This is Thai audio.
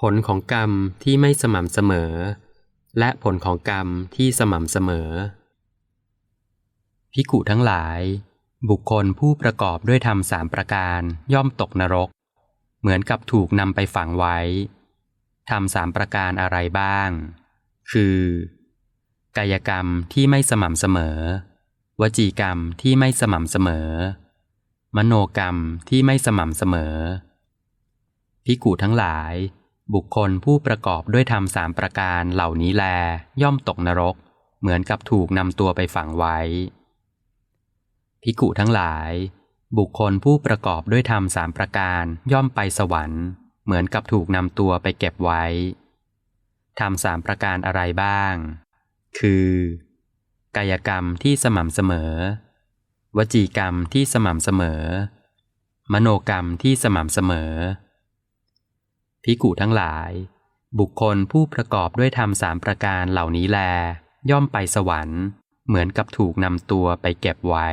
ผลของกรรมที่ไม่สม่ำเสมอ และผลของกรรมที่สม่ำเสมอ พิกุทั้งหลาย บุคคลผู้ประกอบด้วยธรรมสามประการย่อมตกนรก เหมือนกับถูกนำไปฝังไว้ทำสามประการอะไรบ้าง คือ กายกรรมที่ไม่สม่ำเสมอ วจีกรรมที่ไม่สม่ำเสมอ มโนกรรมที่ไม่สม่ำเสมอ พิกุทั้งหลาย บุคคลผู้ประกอบด้วยธรรมสามประการเหล่านี้แล ย่อมตกนรก เหมือนกับถูกนำตัวไปฝังไว้ พิกุทั้งหลาย บุคคลผู้ประกอบด้วยธรรมสามประการย่อมไปสวรรค์ เหมือนกับถูกนำตัวไปเก็บไว้ทำสามประการอะไรบ้าง คือ กายกรรมที่สม่ำเสมอ วจีกรรมที่สม่ำเสมอ มโนกรรมที่สม่ำเสมอ พิกุทั้งหลาย บุคคลผู้ประกอบด้วยธรรมสามประการเหล่านี้แล ย่อมไปสวรรค์ เหมือนกับถูกนำตัวไปเก็บไว้